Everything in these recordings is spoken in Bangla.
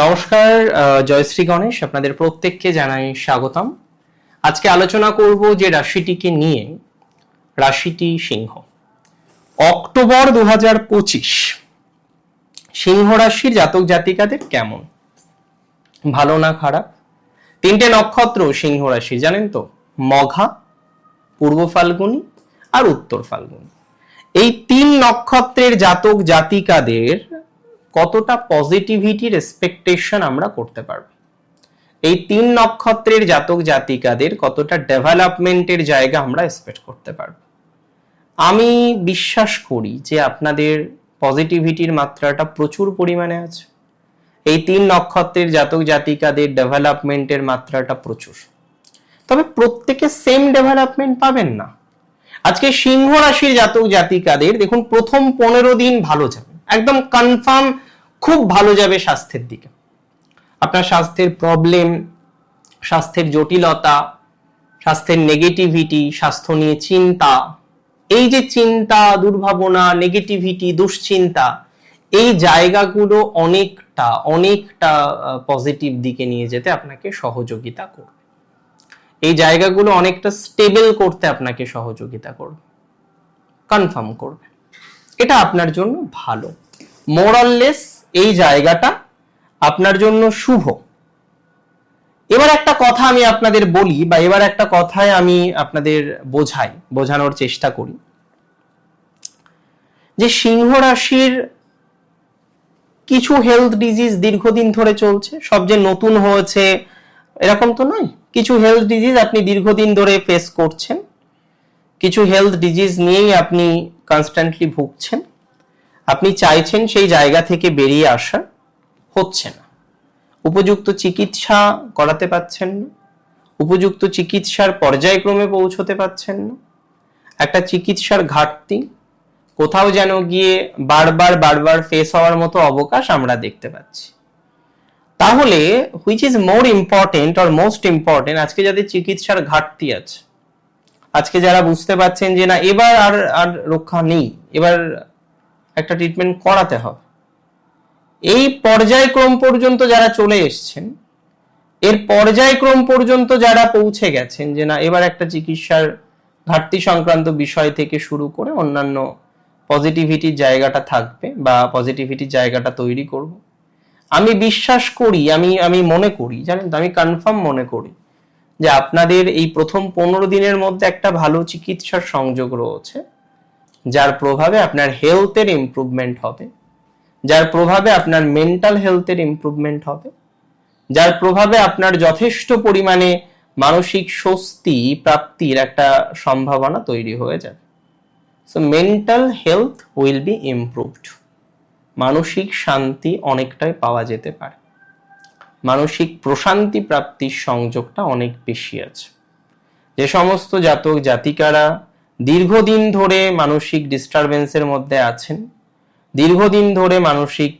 নমস্কার জয়শ্রী গণেশ, আপনাদের প্রত্যেককে জানাই স্বাগতম। আজকে আলোচনা করব যে রাশিটিকে নিয়ে, রাশিটি সিংহ। অক্টোবর দু হাজার পঁচিশ, সিংহ রাশির জাতক জাতিকাদের কেমন? ভালো না খারাপ? তিনটে নক্ষত্র সিংহ রাশি, জানেন তো? মঘা, পূর্ব ফাল্গুনী আর উত্তর ফাল্গুনী। এই তিন নক্ষত্রের জাতক জাতিকাদের কতটা পজিটিভিটির এক্সপেকটেশন আমরা করতে পারব? এই তিন নক্ষত্রের জাতক জাতিকাদের কতটা ডেভেলপমেন্টের জায়গা আমরা এক্সপেক্ট করতে পারব? আমি বিশ্বাস করি যে আপনাদের পজিটিভিটির মাত্রাটা প্রচুর পরিমাণে আছে। এই তিন নক্ষত্রের জাতক জাতিকাদের ডেভেলপমেন্টের মাত্রাটা প্রচুর। তবে প্রত্যেকে সেম ডেভেলপমেন্ট পাবেন না। আজকে সিংহ রাশির জাতক জাতিকাদের দেখুন, প্রথম পনেরো দিন ভালো যাবে। একদম কনফার্ম খুব ভালো যাবে স্বাস্থ্যের দিকে। আপনার স্বাস্থ্যের প্রবলেম স্বাস্থ্যের জটিলতা, স্বাস্থ্যের নেগেটিভিটি স্বাস্থ্য নিয়ে চিন্তা, এই যে চিন্তা, দুর্ভাবনা নেগেটিভিটি দুশ্চিন্তা, এই জায়গাগুলো অনেকটা অনেকটা পজিটিভ দিকে নিয়ে যেতে আপনাকে সহযোগিতা করবে। এই জায়গাগুলো অনেকটা স্টেবল করতে আপনাকে সহযোগিতা করবে। কনফার্ম করবে। এটা আপনার জন্য ভালো। মোরাললেস এই জায়গাটা আপনার জন্য শুভ। এবার একটা কথা আমি আপনাদের বলি বা এবার একটা কথায় আমি আপনাদের বোঝাই, বোঝানোর চেষ্টা করি। যে সিংহ রাশির কিছু হেলথ ডিজিজ দীর্ঘদিন ধরে চলছে, সব যে নতুন হয়েছে, এরকম তো নয়। কিছু হেলথ ডিজিজ আপনি দীর্ঘদিন ধরে ফেস করছেন, কিছু হেলথ ডিজিজ নিয়েই আপনি কনস্ট্যান্টলি ভুগছেন। আপনি চাইছেন সেই জায়গা থেকে বেরিয়ে আসা হচ্ছে না। উপযুক্ত চিকিৎসা করাতে পাচ্ছেন না। উপযুক্ত চিকিৎসার পর্যায়ক্রমে পৌঁছতে পাচ্ছেন না। একটা চিকিৎসার ঘাটতি, কোথাও যেন গিয়ে বারবার বারবার ফেস হওয়ার মতো অবকাশ আমরা দেখতে পাচ্ছি। তাহলে which is more important or most important আজকে যাদের চিকিৎসার ঘাটতি আছে, আজকে যারা বুঝতে পারছেন যে না, এবার আর আর রক্ষা নেই, এবার একটা ট্রিটমেন্ট করাতে হবে। এই পর্যায়ক্রম পর্যন্ত যারা চলে এসছেন, এর পর্যায়ক্রম পর্যন্ত যারা পৌঁছে গেছেন যে না, এবার একটা চিকিৎসার ঘাটতি সংক্রান্ত বিষয় থেকে শুরু করে অন্যান্য পজিটিভিটির জায়গাটা থাকবে বা পজিটিভিটির জায়গাটা তৈরি করব। আমি বিশ্বাস করি, আমি আমি মনে করি, জানেন তো, আমি কনফার্ম মনে করি যে আপনাদের এই প্রথম পনেরো দিনের মধ্যে একটা ভালো চিকিৎসার সংযোগ রয়েছে। যার প্রভাবে আপনার হেলথের ইমপ্রুভমেন্ট হবে, যার প্রভাবে আপনার মেন্টাল হেলথের ইমপ্রুভমেন্ট হবে, যার প্রভাবে আপনার যথেষ্ট পরিমাণে মানসিক স্বস্তি প্রাপ্তির একটা সম্ভাবনা তৈরি হয়ে যাবে। So mental health will be improved মানসিক শান্তি অনেকটাই পাওয়া যেতে পারে। মানসিক প্রশান্তি প্রাপ্তির সংযোগটা অনেক বেশি আছে। যে সমস্ত জাতক জাতিকারা দীর্ঘদিন ধরে মানসিক ডিস্টারবেন্সের মধ্যে আছেন, দীর্ঘদিন ধরে মানসিক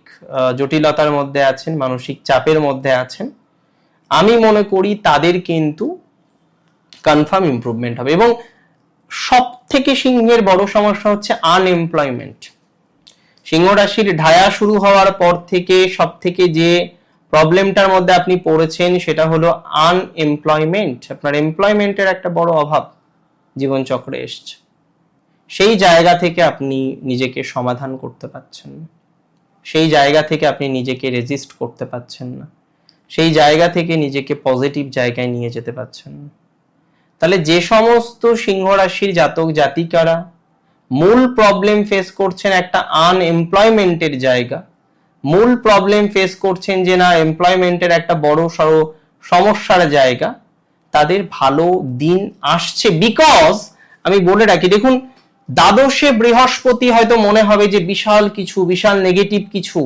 জটিলতার মধ্যে আছেন, মানসিক চাপের মধ্যে আছেন, আমি মনে করি তাদের কিন্তু কনফার্ম ইমপ্রুভমেন্ট হবে এবং সব থেকে সিংহের বড় সমস্যা হচ্ছে আনএমপ্লয়মেন্ট সিংহ রাশির ঢায়া শুরু হওয়ার পর থেকে সব থেকে যে প্রবলেমটার মধ্যে আপনি পড়েছেন সেটা হলো আনএমপ্লয়মেন্ট আপনার এমপ্লয়মেন্টের একটা বড় অভাব। জীবনচক্রে এসছে। সেই জায়গা থেকে আপনি নিজেকে সমাধান করতে পারছেন না। সেই জায়গা থেকে আপনি নিজেকে রেজিস্ট করতে পারছেন না। সেই জায়গা থেকে নিজেকে পজিটিভ জায়গায় নিয়ে যেতে পারছেন না। তাহলে যে সমস্ত সিংহ রাশির জাতক জাতিকারা মূল প্রবলেম ফেস করছেন একটা আনএমপ্লয়মেন্টের জায়গা। মূল প্রবলেম ফেস করছেন যে না এমপ্লয়মেন্টের একটা বড় সড়ো সমস্যার জায়গা। তাদের ভালো দিন আসছে বিকজ আমি বলে রাখি, দেখুন, দ্বাদশে বৃহস্পতি হয়তো মনে হবে যে বিশাল কিছু, বিশাল নেগেটিভ কিছু,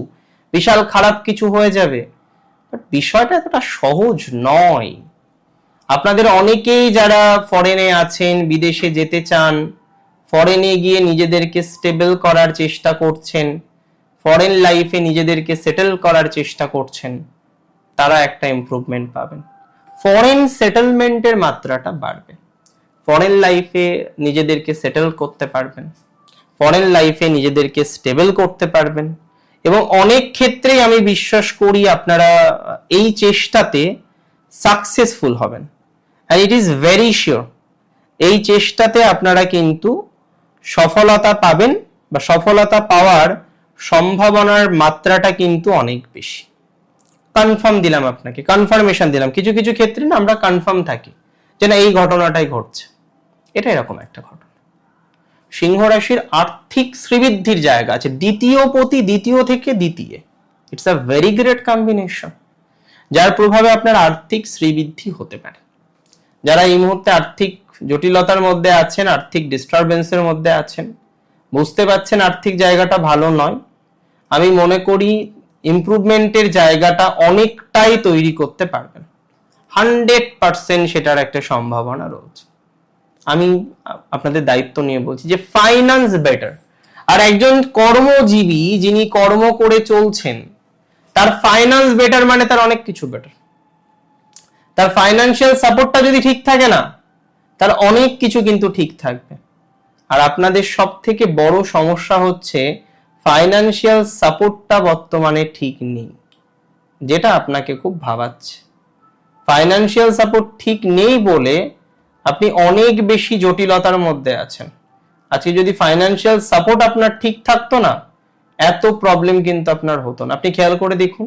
বিশাল খারাপ কিছু হয়ে যাবে। বাট বিষয়টা এতটা সহজ নয়। আপনাদের অনেকেই যারা ফরেনে আছেন, বিদেশে যেতে চান ফরেনে গিয়ে নিজেদেরকে স্টেবল করার চেষ্টা করছেন ফরেন লাইফে নিজেদেরকে সেটেল করার চেষ্টা করছেন, তারা একটা ইমপ্রুভমেন্ট পাবেন। ফরেন সেটেলমেন্টের মাত্রাটা বাড়বে। ফরেন লাইফে নিজেদেরকে সেটেল করতে পারবেন। ফরেন লাইফে নিজেদেরকে স্টেবল করতে পারবেন। এবং অনেক ক্ষেত্রেই আমি বিশ্বাস করি আপনারা এই চেষ্টাতে সাকসেসফুল হবেন। And it is very sure এই চেষ্টাতে আপনারা কিন্তু সফলতা পাবেন বা সফলতা পাওয়ার সম্ভাবনার মাত্রাটা কিন্তু অনেক বেশি। কনফার্ম দিলাম আপনাকে কনফার্মেশন দিলাম। কিছু কিছু ক্ষেত্রে না আমরা কনফার্ম থাকি যে না, এই ঘটনাটাই ঘটছে। এটা এরকম একটা ঘটনা। সিংহ রাশির আর্থিক শ্রীবৃদ্ধির জায়গা আছে, দ্বিতীয় পতি দ্বিতীয় থেকে দ্বিতীয়। It's a very great combination যার প্রভাবে আপনার আর্থিক শ্রীবৃদ্ধি হতে পারে। যারা এই মুহূর্তে আর্থিক জটিলতার মধ্যে আছেন, আর্থিক ডিস্টারবেন্সের মধ্যে আছেন, বুঝতে পারছেন আর্থিক জায়গাটা ভালো নয়। আমি মনে করি ইমপ্রুভমেন্টের জায়গাটা অনেকটাই তৈরি করতে পারবেন। হান্ড্রেড পার্সেন্ট সেটার একটা সম্ভাবনা রয়েছে। আমি আপনাদের দায়িত্ব নিয়ে বলছি যে ফাইন্যান্স বেটার আর একজন কর্মজীবী যিনি কর্ম করে চলছেন, তার ফাইন্যান্স বেটার মানে তার অনেক কিছু বেটার তার ফাইন্যান্সিয়াল সাপোর্টটা যদি ঠিক থাকে না, তার অনেক কিছু কিন্তু ঠিক থাকবে। আর আপনাদের সব থেকে বড় সমস্যা হচ্ছে ফাইন্যান্সিয়াল সাপোর্টটা বর্তমানে ঠিক নেই, যেটা আপনাকে খুব ভাবাচ্ছে। ফাইন্যান্সিয়াল সাপোর্ট ঠিক নেই বলে আপনি অনেক বেশি জটিলতার মধ্যে আছেন। আজকে যদি ফাইন্যান্সিয়াল সাপোর্ট আপনার ঠিক থাকতো না, এত প্রবলেম কিন্তু আপনার হতো না। আপনি খেয়াল করে দেখুন,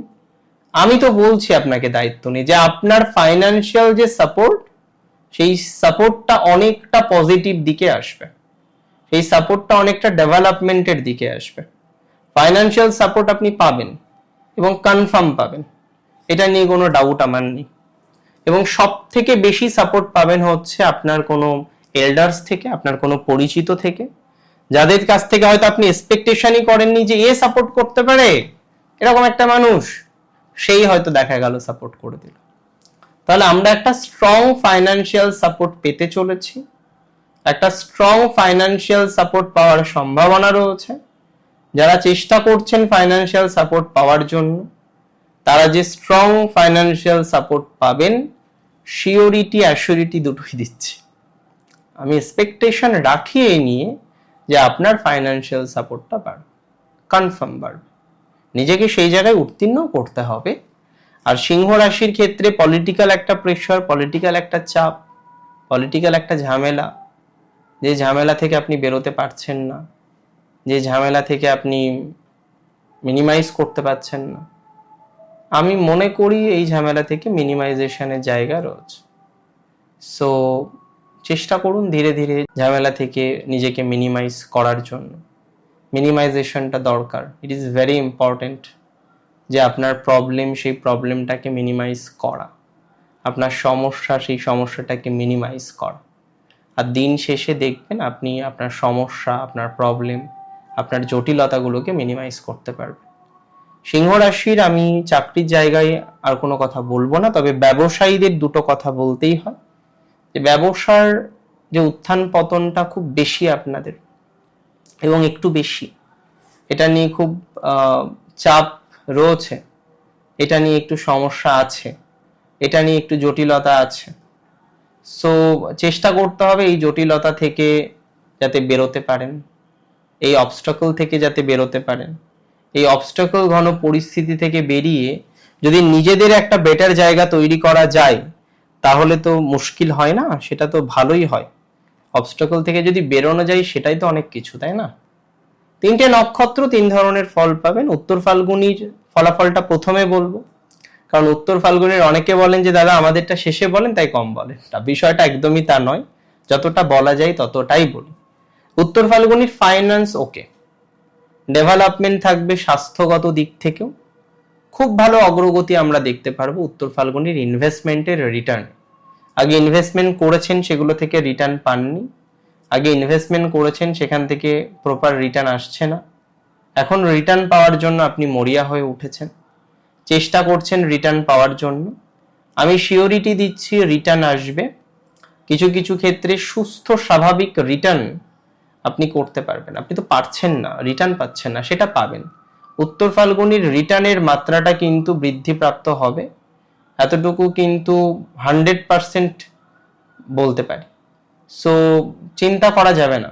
আমি তো বলছি আপনাকে দায়িত্ব নিয়ে যে আপনার ফাইন্যান্সিয়াল যে সাপোর্ট সেই সাপোর্টটা অনেকটা পজিটিভ দিকে আসবে। সেই সাপোর্টটা অনেকটা ডেভেলপমেন্টের দিকে আসবে। ফাইন্যান্সিয়াল সাপোর্ট আপনি পাবেন এবং কনফার্ম পাবেন। এটা নিয়ে কোনো ডাউট আমার নেই। এবং সব থেকে বেশি সাপোর্ট পাবেন হচ্ছে আপনার কোনো এল্ডার্স থেকে, আপনার কোনো পরিচিত থেকে। যাদের কাছ থেকে হয়তো আপনি এক্সপেকটেশনই করেননি যে এ সাপোর্ট করতে পারে, এরকম একটা মানুষ, সেই হয়তো দেখা গেল সাপোর্ট করে দিল। তাহলে আমরা একটা স্ট্রং ফাইন্যান্সিয়াল সাপোর্ট পেতে চলেছি। একটা স্ট্রং ফাইন্যান্সিয়াল সাপোর্ট পাওয়ার সম্ভাবনা রয়েছে। যারা চেষ্টা করছেন ফাইন্যান্সিয়াল সাপোর্ট পাওয়ার জন্য, তারা যে স্ট্রং ফাইন্যান্সিয়াল সাপোর্ট পাবেন শিওরিটি অ্যাসিওরিটি দুটোই দিচ্ছে। আমি এক্সপেকটেশন রাখি নিয়ে যে আপনার ফাইন্যান্সিয়াল সাপোর্টটা বাড়বে কনফার্ম বাড়বে। নিজেকে সেই জায়গায় উত্তীর্ণ করতে হবে। আর সিংহ রাশির ক্ষেত্রে পলিটিক্যাল একটা প্রেশার পলিটিক্যাল একটা চাপ পলিটিক্যাল একটা ঝামেলা। যে ঝামেলা থেকে আপনি বেরোতে পারছেন না যে ঝামেলা থেকে আপনি মিনিমাইজ করতে পারছেন না। আমি মনে করি এই ঝামেলা থেকে মিনিমাইজেশনের জায়গা রয়েছে। সো চেষ্টা করুন ধীরে ধীরে ঝামেলা থেকে নিজেকে মিনিমাইজ করার জন্য। মিনিমাইজেশনটা দরকার। ইট ইজ ভেরি ইম্পর্ট্যান্ট যে আপনার প্রবলেম সেই প্রবলেমটাকে মিনিমাইজ করা। আপনার সমস্যা সেই সমস্যাটাকে মিনিমাইজ করা। আর দিন শেষে দেখবেন আপনি আপনার সমস্যা, আপনার প্রবলেম আপনার জটিলতাগুলোকে মিনিমাইজ করতে পারবেন সিংহ রাশির আমি চাকরির জায়গায় আর কোনো কথা বলব না, তবে ব্যবসায়ীদের দুটো কথা বলতেই হয়। যে ব্যবসার যে উত্থান পতনটা খুব বেশি আপনাদের এবং একটু বেশি, এটা নিয়ে খুব চাপ রয়েছে। এটা নিয়ে একটু সমস্যা আছে। এটা নিয়ে একটু জটিলতা আছে। সো চেষ্টা করতে হবে এই জটিলতা থেকে যাতে বেরোতে পারেন। এই অবস্টাকল থেকে যাতে বেরোতে পারেন। এই অবস্টাকল ঘন পরিস্থিতি থেকে বেরিয়ে যদি নিজেদের একটা বেটার জায়গা তৈরি করা যায়, তাহলে তো মুশকিল হয় না? সেটা তো ভালোই হয়। অবস্টাকল থেকে যদি বেরোনো যায়, সেটাই তো অনেক কিছু, তাই না? তিনটে নক্ষত্র তিন ধরনের ফল পাবেন। উত্তর ফাল্গুনির ফলাফলটা প্রথমে বলব। কারণ উত্তর ফাল্গুনের অনেকে বলেন যে, দাদা, আমাদেরটা শেষে বলেন, তাই কম বলেন। তা বিষয়টা একদমই তা নয়। যতটা বলা যায়, ততটাই বলি। উত্তর ফাল্গুনির ফাইন্যান্স ওকে ডেভেলপমেন্ট থাকবে স্বাস্থ্যগত দিক থেকেও। খুব ভালো অগ্রগতি আমরা দেখতে পারব উত্তর ফাল্গুনির ইনভেস্টমেন্টের রিটার্ন আগে ইনভেস্টমেন্ট করেছেন সেগুলো থেকে রিটার্ন পাননি। আগে ইনভেস্টমেন্ট করেছেন সেখান থেকে প্রপার রিটার্ন আসছে না। এখন রিটার্ন পাওয়ার জন্য আপনি মরিয়া হয়ে উঠেছেন। চেষ্টা করছেন রিটার্ন পাওয়ার জন্য। আমি শিওরিটি দিচ্ছি রিটার্ন আসবে। কিছু কিছু ক্ষেত্রে সুস্থ স্বাভাবিক রিটার্ন আপনি করতে পারবেন। আপনি তো পারছেন না রিটার্ন পাচ্ছেন না, সেটা পাবেন। উত্তর ফাল্গুনির রিটার্নের মাত্রাটা কিন্তু বৃদ্ধিপ্রাপ্ত হবে। এতটুকু কিন্তু হান্ড্রেড পার্সেন্ট বলতে পারি। সো চিন্তা করা যাবে না।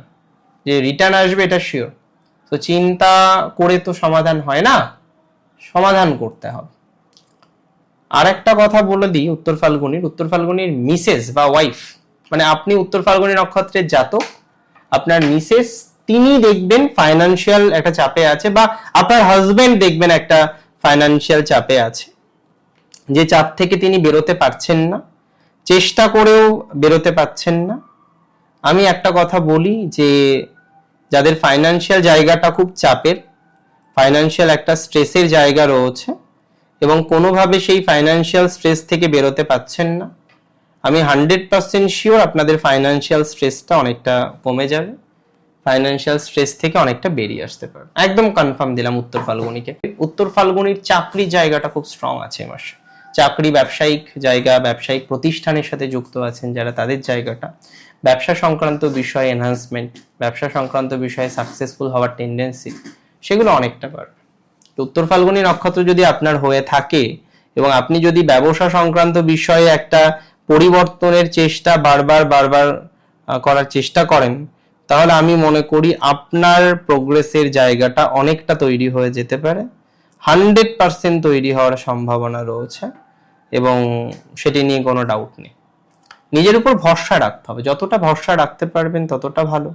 যে রিটার্ন আসবে, এটা শিওর তো চিন্তা করে তো সমাধান হয় না, সমাধান করতে হবে। আর একটা কথা বলে দিই উত্তর ফাল্গুনির। উত্তর ফাল্গুনির মিসেস বা ওয়াইফ মানে আপনি উত্তর ফাল্গুনি নক্ষত্রের জাতক আপনার মিসেস তিনি দেখবেন ফাইনান্সিয়াল একটা চাপে আছে বা আপনার হাজবেন্ড দেখবেন একটা ফাইনান্সিয়াল চাপে আছে। যে চাপ থেকে তিনি বেরোতে পারছেন না, চেষ্টা করেও বেরোতে পারছেন না। আমি একটা কথা বলি যে, যাদের ফাইনান্সিয়াল জায়গাটা খুব চাপের ফাইনান্সিয়াল একটা স্ট্রেসের জায়গা রয়েছে এবং কোনোভাবে সেই ফাইনান্সিয়াল স্ট্রেস থেকে বেরোতে পারছেন না। আমি হান্ড্রেড পার্সেন্ট শিওর আপনাদের ফাইনান্সিয়াল স্ট্রেসটা অনেকটা কমে যাবে। ফাইনান্সিয়াল স্ট্রেস থেকে অনেকটা বেরিয়ে আসতে পারবে। একদম কনফার্ম দিলাম উত্তর ফাল্গুনিকে। উত্তর ফাল্গুনির চাকরি জায়গাটা খুব স্ট্রং আছে এ চাকরি ব্যবসায়িক জায়গা, ব্যবসায়িক প্রতিষ্ঠানের সাথে যুক্ত আছেন যারা তাদের জায়গাটা। ব্যবসা সংক্রান্ত বিষয়ে এনহান্সমেন্ট ব্যবসা সংক্রান্ত বিষয়ে সাকসেসফুল হওয়ার টেন্ডেন্সি সেগুলো অনেকটা বাড়বে। উত্তর ফাল্গুনী নক্ষত্র যদি আপনার হয়ে থাকে এবং আপনি যদি ব্যবসা সংক্রান্ত বিষয়ে একটা পরিবর্তনের চেষ্টা বারবার বারবার করার চেষ্টা করেন, তাহলে আমি মনে করি আপনার প্রোগ্রেসের জায়গাটা অনেকটা তৈরি হয়ে যেতে পারে। হান্ড্রেড পার্সেন্ট তৈরি হওয়ার সম্ভাবনা রয়েছে এবং সেটি নিয়ে কোনো ডাউট নেই। নিজের উপর ভরসা রাখতে হবে। যতটা ভরসা রাখতে পারবেন ততটা ভালো।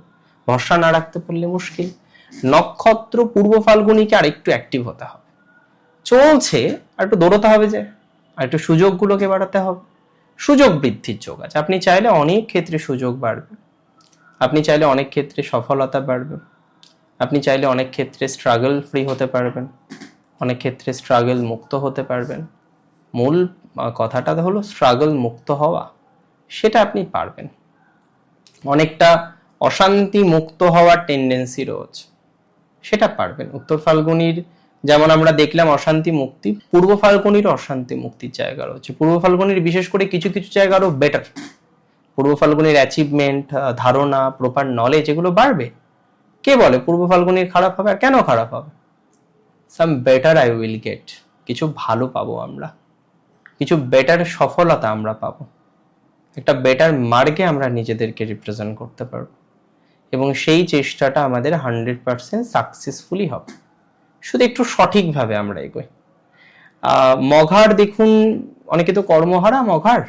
ভরসা না রাখতে পারলে মুশকিল। নক্ষত্র পূর্ব ফাল্গুনিকে আর একটু অ্যাক্টিভ হতে হবে। চলছে, আর একটু দৌড়তে হবে যে, আর একটু সুযোগগুলোকে বাড়াতে হবে। সুযোগ বৃদ্ধির যোগ আছে। আপনি চাইলে অনেক ক্ষেত্রে সুযোগ বাড়বে। আপনি চাইলে অনেক ক্ষেত্রে সফলতা বাড়বে। আপনি চাইলে অনেক ক্ষেত্রে স্ট্রাগল ফ্রি হতে পারবেন। অনেক ক্ষেত্রে স্ট্রাগল মুক্ত হতে পারবেন। মূল কথাটা হলো স্ট্রাগল মুক্ত হওয়া। সেটা আপনি পারবেন। অনেকটা অশান্তি মুক্ত হওয়ার টেন্ডেন্সি রয়েছে। সেটা পারবেন। উত্তর ফাল্গুনির যেমন আমরা দেখলাম অশান্তি মুক্তি, পূর্ব ফাল্গুনির অশান্তি মুক্তির জায়গা রয়েছে। পূর্ব ফাল্গুনির বিশেষ করে কিছু কিছু জায়গা আরও বেটার পূর্ব ফাল্গুনির অ্যাচিভমেন্ট ধারণা প্রপার নলেজ এগুলো বাড়বে। কে বলে? পূর্ব ফাল্গুনির খারাপ হবে আর কেন খারাপ হবে? Some better I will get কিছু ভালো পাবো আমরা। কিছু বেটার সফলতা আমরা পাবো। একটা বেটার মার্গে আমরা নিজেদেরকে রিপ্রেজেন্ট করতে পারব। এবং সেই চেষ্টাটা আমাদের হান্ড্রেড পার্সেন্ট সাকসেসফুলি হবে। শুধু একটু সঠিকভাবে আমরা এগোই। মঘার দেখুন, অনেকে তো কর্মহারা মঘার।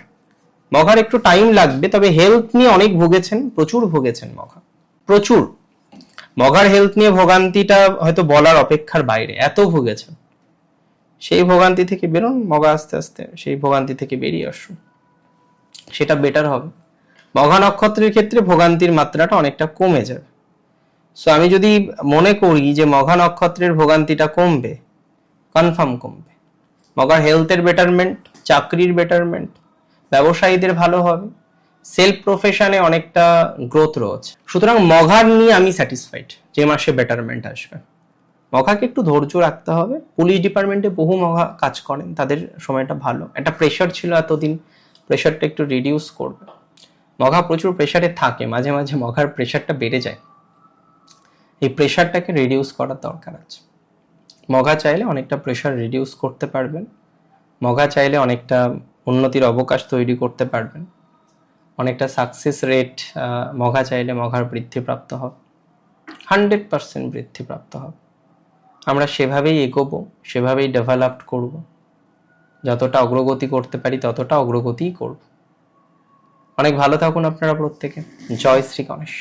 মঘার একটু টাইম লাগবে, তবে হেলথ নিয়ে অনেক ভুগেছেন, প্রচুর ভুগেছেন মঘা। প্রচুর। মঘার হেলথ নিয়ে ভোগান্তিটা হয়তো বলার অপেক্ষার বাইরে, এত ভুগেছেন। সেই ভোগান্তি থেকে বেরোন মগা আস্তে আস্তে সেই ভোগান্তি থেকে বেরিয়ে আসুন। সেটা বেটার হবে। মঘা নক্ষত্রের ক্ষেত্রে ভোগান্তির মাত্রাটা অনেকটা কমে যাবে। সো আমি যদি মনে করি যে মঘা নক্ষত্রের ভোগান্তিটা কমবে কনফার্ম কমবে। মগার হেলথের বেটারমেন্ট চাকরির বেটারমেন্ট ব্যবসায়ীদের ভালো হবে সেলফ প্রফেশনে অনেকটা গ্রোথ রয়েছে। সুতরাং মঘার নিয়ে আমি স্যাটিসফাইড যে মাসে বেটারমেন্ট আসবে। মঘাকে একটু ধৈর্য রাখতে হবে। পুলিশ ডিপার্টমেন্টে বহু মঘা কাজ করেন, তাদের সময়টা ভালো। একটা প্রেশার ছিল এতদিন প্রেশারটা একটু রিডিউস করবে। মঘা প্রচুর প্রেশারে থাকে, মাঝে মাঝে মঘার প্রেশারটা বেড়ে যায়। এই প্রেশারটাকে রিডিউস করার দরকার আছে। মগা চাইলে অনেকটা প্রেশার রিডিউস করতে পারবেন। মগা চাইলে অনেকটা উন্নতির অবকাশ তৈরি করতে পারবেন। অনেকটা সাকসেস রেট মঘা চাইলে মঘার বৃদ্ধিপ্রাপ্ত হবে হান্ড্রেড পার্সেন্ট বৃদ্ধিপ্রাপ্ত হবে আমরা সেভাবেই এগোবো, সেভাবেই ডেভেলপড করব। যতটা অগ্রগতি করতে পারি ততটা অগ্রগতিই করব। অনেক ভালো থাকুন আপনারা প্রত্যেকে। জয় শ্রী গণেশ।